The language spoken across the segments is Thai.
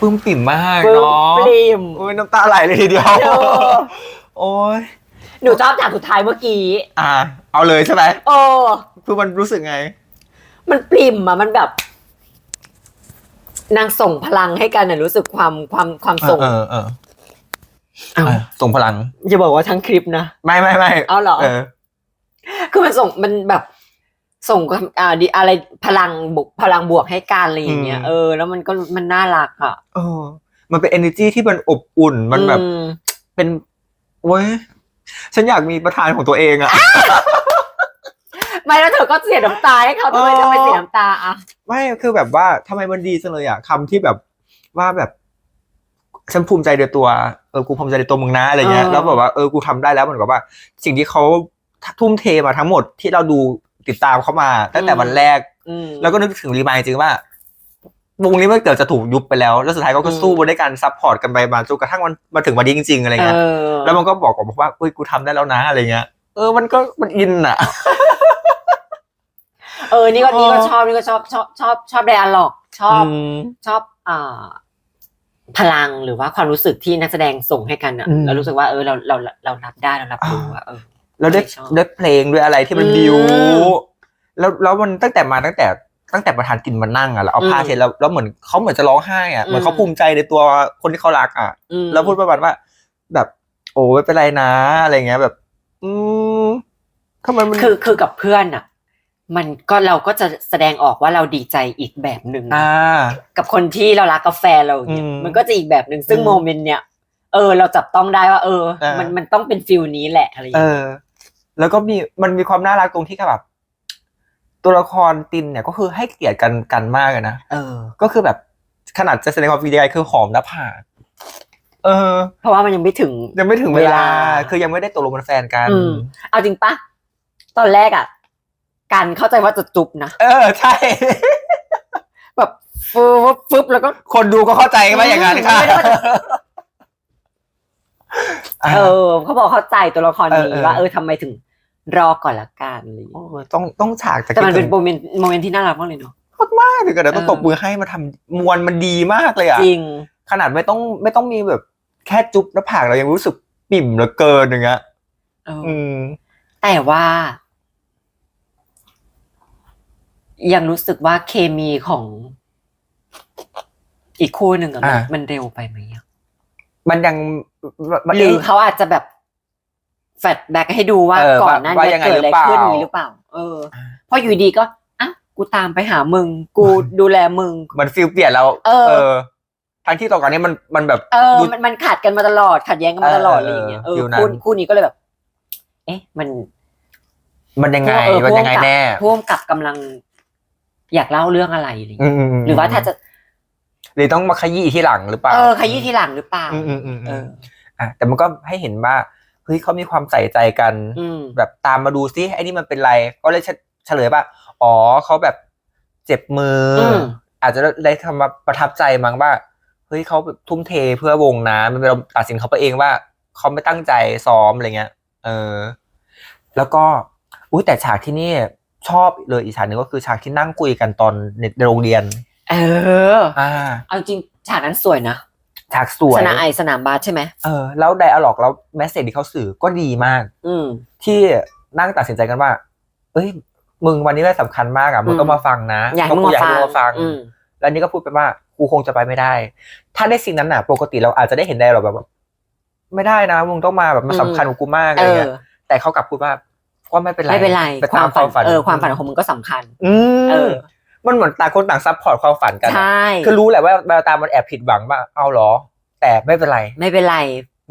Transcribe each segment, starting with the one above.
ปลื้มปิ่มมากปลื้มเนาะปริ่มโอ้ยน้ำตาไหลเลยทีเดียว เออโอ้ยหนูชอบจากสุดท้ายเมื่อกี้อ่า เอาเลยใช่ไหมโอ้คือมันรู้สึกไง มันปริ่มอะมันแบบ นางส่งพลังให้กันน่ะรู้สึกความความความส่งเออเออเอ้าเออส่งพลังจะบอกว่าทั้งคลิปนะ ไม่ไม่ไม่เอาเหรอ เออ คือมันส่งมันแบบ ส่งอ่าดีอะไรพลังบุกพลังบวกให้กันอะไรอย่างเงี้ยอืมเออ แล้วมันก็มันน่ารักอะเออมันเป็น energy ที่มันอบอุ่นมันแบบอืมเป็นเว้ยฉันอยากมีประธานของตัวเองอะไม่แล้วเธอก็เสียน้ำตาให้เขาทำไมเออทำไมเสียน้ำตาอะไม่คือแบบว่าทำไมมันดีจังเลยอะคำที่แบบว่าแบบฉันภูมิใจในตัวเออกูภูมิใจในตัวมึงนะอะไรเงี้ยเออแล้วแบบว่าเออกูทำได้แล้วเหมือนกับว่า สิ่งที่เขาทุ่มเทมาทั้งหมดที่เราดู ติดตามเขามาตั้งแต่วันแรก อืม แล้วก็นึกถึงรีมายจริงๆว่า วงนี้มันเกือบจะถูกยุบไปแล้ว แล้วสุดท้ายเขาก็อืม สู้มาด้วยกันซัพพอร์ตกันไปมาจนกระทั่งมันมาถึงวันนี้จริงๆอะไรเงี้ย เออแล้วมันก็บอกกับผมว่าเฮ้ยกูทำได้แล้วนะอะไรเงี้ย เออ มันก็มันอินอะ เออนี่ก็เออนี่ก็ชอบนี่ก็ชอบชอบชอบชอบไดอะล็อกชอบ ชอบอ่าพลังหรือว่าความรู้สึกที่นักแสดงส่งให้กันอะอืมเรารู้สึกว่าเออเราเราเรารับได้เรารับรู้ว่าเออ แล้วด้วยชอบ ด้วยเพลงด้วยอะไรที่มันอืมบิวแล้วแล้วมันตั้งแต่มาตั้งแต่ตั้งแต่ประธานกินมานั่งอะแล้วเอาผ้าอืมเช็ดแล้วแล้วเหมือนเขาเหมือนจะร้องไห้อะเหมือนเขาอืม ภูมิใจในตัวคนที่เขารักอะ อืม แล้วพูดประมาณว่า แบบ โอ้ไม่เป็นไรนะอะไรเงี้ยแบบ อืมทำไมมัน คือคือกับเพื่อนอะ มันก็เราก็จะแสดงออกว่าเราดีใจอีกแบบหนึ่งอ่า กับคนที่เรารักกาแฟนเราอย่างเงี้ยอืมมันก็จะอีกแบบหนึ่งซึ่งอืม โมเมนต์เนี้ย เออ เราจับต้องได้ว่า เอออ่ามัมันมันต้องเป็นฟิลนี้แหละอะไรอย่างเอเงี้ยอ แล้วก็มีมันมีความน่ารักตรงที่แบบ ตัวละครตินเนี่ยก็คือให้เกียรติกันกันมากเลยนะ เออ ก็คือแบบขนาดจะแสดงความยินดีใจคือหอมหน้าผากเออ เพราะว่ามันยังไม่ถึง ยังไม่ถึงเวลา เวลาคือยังไม่ได้ตกลงเป็นแฟนกัน อืม เอาจริงปะตอนแรกอะการเข้าใจว่าจะจุบนะเออ ใช่ แบบฟึบฟึบแล้วก็ คนดูก็เข้าใจว่าอย่างนั้นค่ะ ไม่ได้ว่าจะ เออเขาบอกเข้าใจตัวละครเออนี้เออว่าเออทำไมถึงรอก่อนละกันอะไรอย่างโอ้เงี้ยยต้องต้องฉากจากแต่มันเป็นโมเมนต์โมเมนต์ที่น่ารักมากเลยเนาะมากเลยก็เดี๋ยวต้องเออตบมือให้มาทำมวลมันดีมากเลยอะจริง ขนาดไม่ต้องไม่ต้องมีแบบแค่จุ๊บหน้าผากเรายังรู้สึกปิ่มเหลือเกินอย่างเงี้ยเออออืมแต่ว่า ยังรู้สึกว่าเคมีของอีกคู่หนึ่งอะมันอ่ามันเร็วไปไหมอะ มันยังมันหรือเขาอาจจะแบบแฟลชแบ็กให้ดูว่าเออก่อนหน้าว่านี้ยังไงเกิดอะไรหรือเปล่าขึ้นนี้หรือเปล่า เออเพราะอยู่ดีก็อะกูตามไปหามึง กูดูแลมึง มันฟิลเปลี่ยนแล้วเออ ทั้งที่ตอนก่อนนี้มันมันแบบ เออดูมันมันขัดกันมาตลอดขัดแย้งกันมาตลอดเอออะไรอย่างเงี้ยเออฟิลนั้น คู่คู่นี้ก็เลยแบบ เอ๊ะ มัน มันยังไงเออมันยังไงผู้กำกับแน่พ่วงกับกำลัง อยากเล่าเรื่องอะไรอะไรอย่างอืเงี้ยมๆๆหรือว่าถ้าจะ หรือต้องมาขยี้ที่หลังหรือเปล่าเออขยี้ทีหลังหรือเปล่าอืมอืมอืมเอออะแต่มันก็ให้เห็นว่าเฮ้ยเขามีความใส่ใจกันอืมแบบตามมาดูซิไอ้นี่มันเป็นไร ก็เลยเฉลยว่าอ๋อเขาแบบเจ็บมืออมอาจจะได้คำว่าประทับใจมั้งว่าเฮ้ยเขาแบบทุ่มเทเพื่อวงนะมันเป็นเราตัดสินเขาไปเองว่าเขาไม่ตั้งใจซ้อมอะไรเงี้ย เออ แล้วก็อุ้ยแต่ฉากที่นี่ชอบเลยอีกฉากหนึ่งก็คือฉากที่นั่งคุยกันตอนในโรงเรียน เออ อ่าเอาจริงฉากนั้นสวยนะฉากสวย สนามไอสนามบาสใช่ไหมเออแล้วไดอะล็อกแล้วแมสเซจที่เขาสื่อก็ดีมาก อืม ที่นั่งตัดสินใจกันว่า เอ้ย มึงวันนี้ได้สำคัญมากอะ มึงอืมต้องมาฟังนะอยากให้เพมึระงกูมาฟังมึมาฟังอืม แล้วนี่ก็พูดไปว่ากูคงจะไปไม่ได้ ถ้าได้สิ่งนั้นน่ะ ปกติเราอาจจะได้เห็นได้หรอกแบบไม่ได้นะ มึงต้องมาแบบมันอืมสำคัญกับกูมากอะเอไรอ เงี้ย แต่เขากลับพูดว่าก็ไม่เป็นไรไม่เป็นไร ไปตามความฝันเออความฝันของมึงก็สำคัญ อืม เออ มันเหมือนต่างคนต่างซัพพอร์ตความฝันกัน ใช่ คือรู้แหละว่าแววตามันแอบผิดหวังว่าเอาเหรอ แต่ไม่เป็นไร ไม่เป็นไร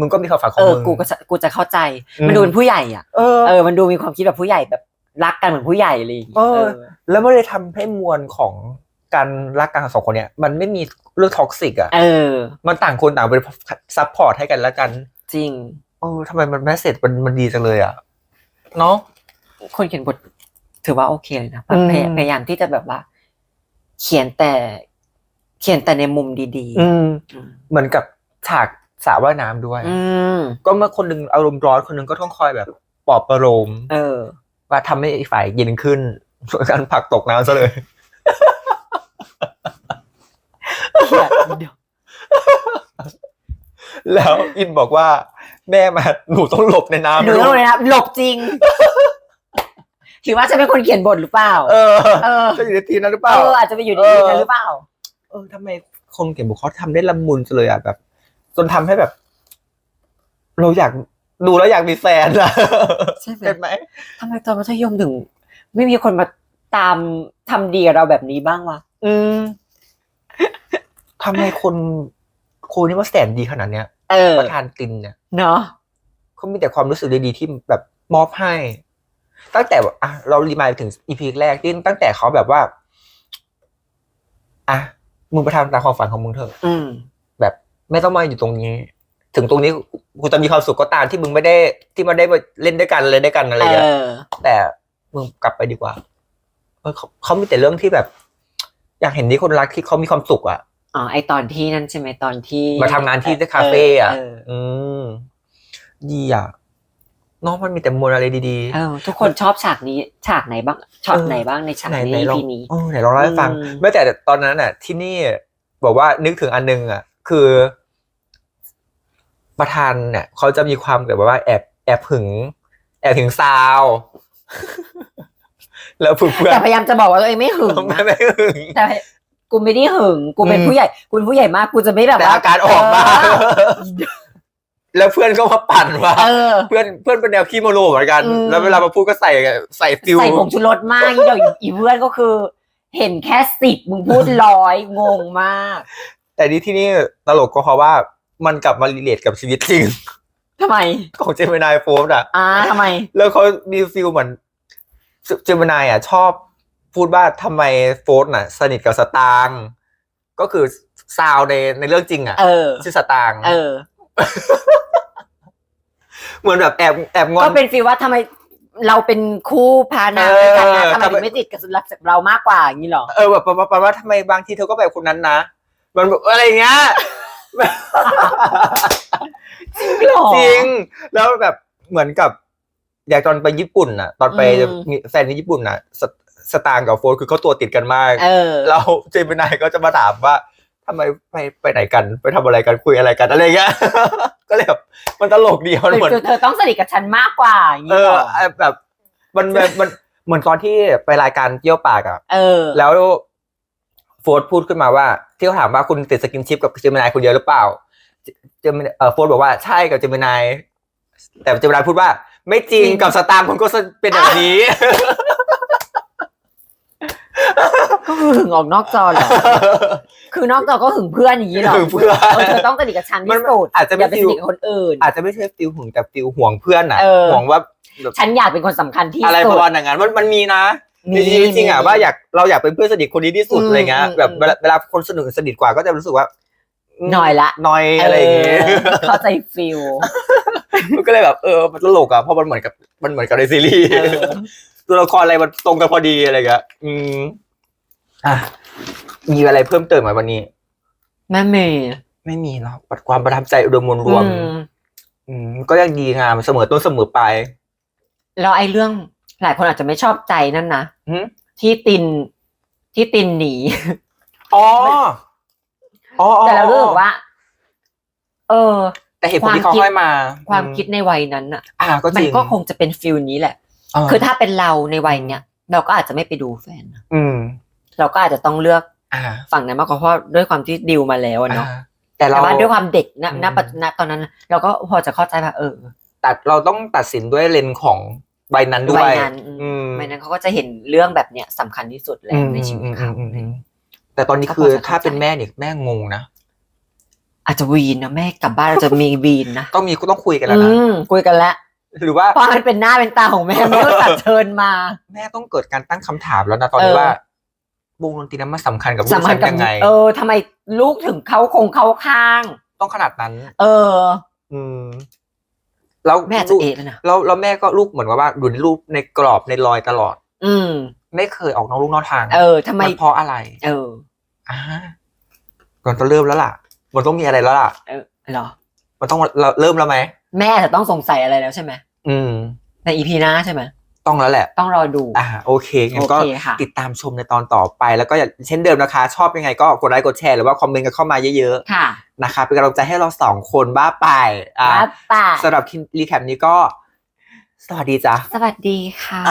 มึงก็มีความฝันขอเองอมึง กูก็จะกูจะเข้าใจอืมมันดูเป็นผู้ใหญ่อะ เออ เออ มันดูมีความคิดแบบผู้ใหญ่แบบรักกันเหมือนผู้ใหญ่อะไรอย่างเงี้ยเออ เออ แล้วมันเลยทำให้มวลของการรักกันของสองคนเนี่ย มันไม่มีเรื่องท็อกซิกอะ เออ มันต่างคนต่างเป็นซัพพอร์ตให้กันแล้วกัน จริง เออทำไมมันแมสเซจมันมันดีจังเลยอะ เนาะ คนเขียนบทถือว่าโอเคเลยนะแบบอืมพยพยายามที่จะแบบว่า เขียนแต่เขียนแต่ในมุมดีอืมๆอืมเหมือนกับฉากสระว่ายน้ำด้วย อืม ก็เมื่อคนหนึงอารมณ์ร้อนคนหนึงก็ต้องคอยแบบปลอบประโลมเออ ว่าทำให้อีกฝ่ายเย็นขึ้นส่วนการผลักตกน้ำซะเลยเดี๋ยวแล้วอินบอกว่า แม่มาหนูต้องหลบในน้ำหนูต้องเลยนะหลบจริง ถือว่าฉันเป็นคนเขียนบทหรือเปล่า เออเออ จะอยู่ในทีมนั้นหรือเปเอล่าออาจจะไปอยู่ในทีมนั้นหรือเปล่า เออทำไมคนเขียนบทเขาทำได้ละมุนจังเลยอะแบบ จนทำให้แบบ เราอยากดูแล้วอยากมีแฟนอะใช่ไหมเห็นไหมทำไมตอนมัธยมถึง ไม่มีคนมาตามทำดีกับเราแบบนี้บ้างวะอืมทำไมคนคนนี้ว่าแสนดีขนาดเนี้ยเออประธานตินเนี่ยเนาะเขามีแต่ความรู้สึกดีๆที่แบบมอบให้ ตั้งแต่แบบอะเรารีมายด์ถึงอีพีแรกที่ตั้งแต่เขาแบบว่า อะมึงไปทำตามความฝันของมึงเถอะอืมแบบไม่ต้องมาอยู่ตรงนี้ ถึงตรงนี้กูจะมีความสุขก็ตามที่มึงไม่ได้ ที่มาได้มาเล่นด้วยกันเลยด้วยกันอะไรเอเงี้ยอแต่มึงกลับไปดีกว่าเออเขาเขามีแต่เรื่องที่แบบ อยากเห็นที่คนรักที่เขามีความสุขอะอ๋อไอตอนที่นั่นใช่ไหมตอนที่ มาทำงานที่คาเฟ่อะเอออืมดีอะ น้องมันมีแต่มวลอะไรดีเออทุกคนชอบฉากนี้ ฉากไหนบ้างช็อตไหนบ้างในๆฉากไหนนี้ไหนลองพีนี้เออไหนลองเล่าให้ฟังอืมแม้แต่ตอนนั้นอะ ที่นี่บอกว่านึกถึงอันนึงอะ คือ ประธานเนี่ยเขาจะมีความแบบว่าแอบแอบหึง แอบหึงซาวแล้วเพื่อนแต่พยายามจะบอกว่าตัวเองไม่หึงไม่นะไม่หึงแต่กูไม่ได้หึง กูเป็นอืมผู้ใหญ่ กูเป็นผู้ใหญ่มาก กูจะไม่แบบแต่ว่าอาการออกมา แล้วเพื่อนก็มาปั่นว่าเออ เพื่อนเพื่อนเป็นแนวขี้โมโนเหมือนกัน อืม แล้วเวลามาพูดก็ใส่ใส่ฟิลใส่ผงชูรสมากอีเดียวอีเพื่อนก็คือ เห็นแค่สิบมึงพูดร้อยงงมากแต่นี่ที่นี่ตลกก็เพราะว่ามันกลับมารีเลทกับชีวิตจริง ทำไม ของเจมินายโฟมอะ อ่าทำไม แล้วเขามีฟิลเหมือนเจมินายอะ ชอบพูดว่าทำไมโฟนอะ สนิทกับสตางค์ก็คือซาวในในเรื่องจริงอะ เออ ชื่อสตางค์เออ เหมือนแบบแอบแอบงอก็นเป็นฟีลว่าทำไมเราเป็นคู่พานางด้วยกันนะเออทำไมทำไม ถึงไม่ติดกับเรามากกว่าอย่างนี้หรอ เออแบบประมาณประมาณว่าทำไมบางทีเธอก็แบบคนนั้นนะมันแบบอะไรเงี้ยจริง แล้วแบบเหมือนกับ อย่างตอนไปญี่ปุ่นน่ะ ตอนไปอืม มีแฟนที่ญี่ปุ่นน่ะสสตางค์กับโฟนคือเขาตัวติดกันมาก เออ เราเจมินายก็จะมาถามว่า ทำไมไปไปไหนกันไปทำอะไรกันคุยอะไรกันอะไรเงี้ยก็เลยแบบมันตลกดีมันเป็นเหมือนคือเธอต้องสนิทกับฉันมากกว่าอย่างเอนี้หอรอแบบมันมันมันเหมือนตอนที่ไปรายการเที่ยวปากอะเออ แล้วโฟร์พูดขึ้นมาว่าที่เขาถามว่าคุณติดสกินชิปกับเจมินายคนเดียวหรือเปล่าเจเจมินเออโฟร์บอกว่าใช่กับเจมินายแต่เจมินายพูดว่า ไม่จริงจริงกับสตางค์คุณก็เป็นแบบนี้ ก็คือ หึงออกนอกจอเหรอ คือนอกจอก็หึงเพื่อนอย่างนี้เหรอหึงเพื่อนเออเธอต้องสนิทกับฉันมัที่นสุดอาจจะไม่อย่าไปสนิทกับคนอื่น อาจจะไม่ใช่ฟิลหึงแต่ฟิลห่วงเพื่อนอะเออ ห่วงว่าแบบฉันอยากเป็นคนสำคัญที่อะไรสุประด มาณอย่างนั้นมันมันมีนะในชีวิตจริงอะมีว่าอยากเราอยากเป็นเพื่อนสนิทคนนี้ที่สุดอืมอะไรเงี้ยอืม แบบอืมเวลาเวลาคนสนิทสนิทกว่าก็จะรู้สึกว่าหน่อยละหน่อยอะไรอย่างเงี้ยเออเข้าใจฟิลมันก็เลยแบบเออมันตลกอะเพราะมันเหมือนกับมันเหมือนกับในซีรีส์เออ ตัวละครอะไรมันตรงกันพอดีอะไรเงี้ยอืม อะมีอะไรเพิ่มเติมไหมวันนี้ แม่เมย์ไม่มีหรอกความประทับใจอุดมมวลรวมอืมอืมก็ยังดีงามเสมอต้นเสมอปลายแล้วไอ้เรื่องหลายคนอาจจะไม่ชอบใจนั่นนะหืมที่ตินที่ตินหนี อ๋ออ๋ออ๋อแต่เรารู้สึกว่า เออ แต่เหตุผลที่เขาความคิดให้มาความคิดในวัยนั้นอะ อ่าก็จมันริงก็คงจะเป็นฟิลนี้แหละ เคือถ้าเป็นเราในวัยเนี้ยเราก็อาจจะไม่ไปดูแฟนนะอืม เราก็อาจจะต้องเลือกอ่า ฝั่งนั้นมากกว่าเพราะด้วยความที่ดิวมาแล้วอะเนาะอ่าแต่เราแต่ว่าด้วยความเด็กณอืมณปัจณตอนนั้น เราก็พอจะเข้าใจว่าเออ ตัดเราต้องตัดสินด้วยเลนส์ของใบนั้นด้ววัยยนั้นอืมวัยนั้นเขาก็จะเห็นเรื่องแบบเนี้ยสำคัญที่สุดแล้อืวมในชีวิตเขา อืมอืมอืมแต่ตอนนี้ก็คือพอจะเข้าใจถ้าเป็นแม่เนี่ยแม่งงนะ อาจจะวีนนะแม่กลับบ้านเราจะมีวีนนะต้องมีก็ต้องคุยกันแล้วอืนะมคุยกันแล้วหรือว่าเพราะมันเป็นหน้าเป็นตาของแม่ไม่ต้องตัดเชิญมา แม่ต้องเกิดการตั้งคำถามแล้วนะตอนนี้เออ ว่า วงดนตรีนั้นมันสำคัญกับลูกสำคัฉัญนกับยังไง เออทำไมลูกถึงเขาคงเขาข้าง ต้องขนาดนั้น เออ อืมแล้วแม่อาจจะเอะแล้วนะแล้วแล้วแม่ก็ลูกเหมือนกับว่าอยู่ในรูปในกรอบในรอยตลอด อืม ไม่เคยออกนอกลูกนอกทาง เออทำไมมันเพราะอะไร เอออ่าก่อนจะเริ่มแล้วล่ะ มันต้องมีอะไรแล้วล่ะ เออเหรอ มันต้องเราเริ่มแล้วไหม แม่จะต้องสงสัยอะไรแล้วใช่ไหม อืม ในอีพีหน้าใช่ไหม ต้องแล้วแหละ ต้องรอดูอ่าโอเคงั้นโอก็เคค่ะติดตามชมในตอนต่อไป แล้วก็อย่าเช่นเดิมนะคะ ชอบยังไงก็กดไลค์กดแชร์หรือว่าคอมเมนต์กันเข้ามาเยอะค่ะๆนะคะเป็นกำลังใจให้เราสองคนบ้าไปอะป้าป่าสำหรับรีแคปนี้ก็ สวัสดีจ้ะสวัสดีค่ะ